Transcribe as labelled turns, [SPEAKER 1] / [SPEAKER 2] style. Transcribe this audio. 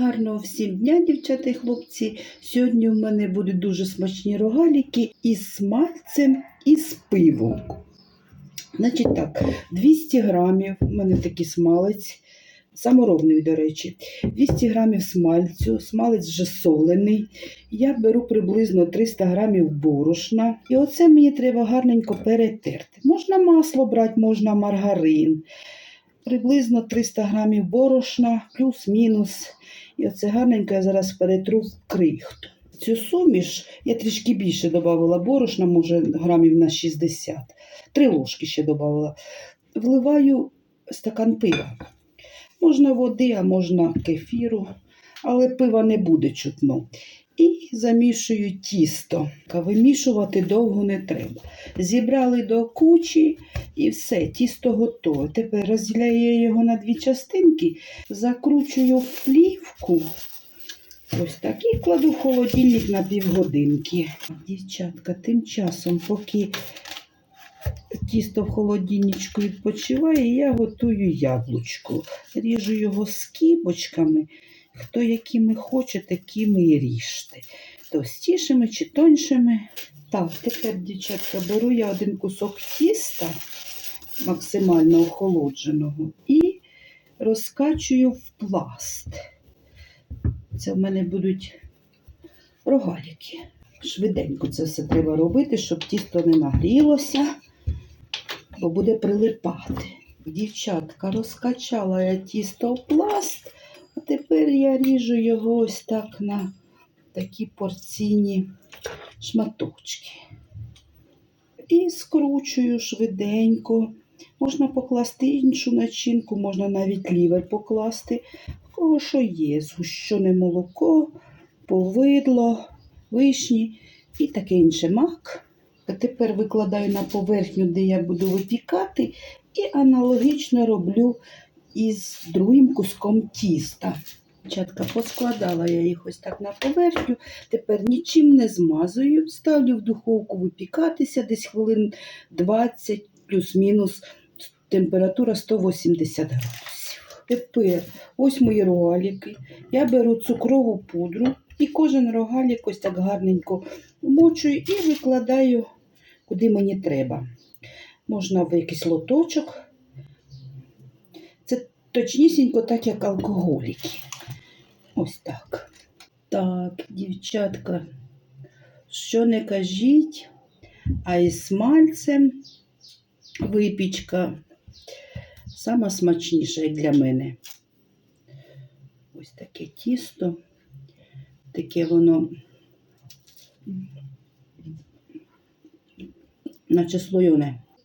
[SPEAKER 1] Гарного всім дня, дівчата і хлопці. Сьогодні в мене будуть дуже смачні рогаліки із смальцем і з пивом. Значить так, 200 грамів, у мене такий смалець, саморобний, до речі, 200 грамів смальцю, смалець вже солений. Я беру приблизно 300 грамів борошна. І оце мені треба гарненько перетерти. Можна масло брати, можна маргарин. Приблизно 300 грамів борошна, плюс-мінус. І оце гарненько я зараз перетру в крихту. Цю суміш я трішки більше додавала борошна, може грамів на 60. Три ложки ще додавала. Вливаю стакан пива. Можна води, а можна кефіру, але пива не буде чутно. І замішую тісто. Вимішувати довго не треба. Зібрали до кучі і все, тісто готове. Тепер розділяю його на дві частинки, закручую в плівку. Ось так і кладу в холодильник на півгодинки. Дівчатка, тим часом, поки тісто в холодильничку відпочиває, я готую яблучко. Ріжу його скибочками. Хто якими хоче, такими і ріжте. Товстішими чи тоншими. Так, тепер, дівчатка, беру я один кусок тіста, максимально охолодженого, і розкачую в пласт. Це в мене будуть рогаліки. Швиденько це все треба робити, щоб тісто не нагрілося, бо буде прилипати. Дівчатка, розкачала я тісто в пласт, тепер я ріжу його ось так на такі порційні шматочки. І скручую швиденько. Можна покласти іншу начинку, можна навіть лівер покласти. В кого що є, згущене молоко, повидло, вишні і таке інше мак. А тепер викладаю на поверхню, де я буду випікати, і аналогічно роблю із другим куском тіста. Дівчатка, поскладала я їх ось так на поверхню. Тепер нічим не змазую, ставлю в духовку випікатися десь хвилин 20 плюс-мінус температура 180 градусів. Тепер ось мої рогаліки. Я беру цукрову пудру і кожен рогалік ось так гарненько вмочую і викладаю, куди мені треба. Можна в якийсь лоточок. Точнісінько, так як алкоголіки. Ось так. Так, дівчатка, що не кажіть, а із смальцем випічка сама смачніша, як для мене. Ось таке тісто, таке воно, наче слоєне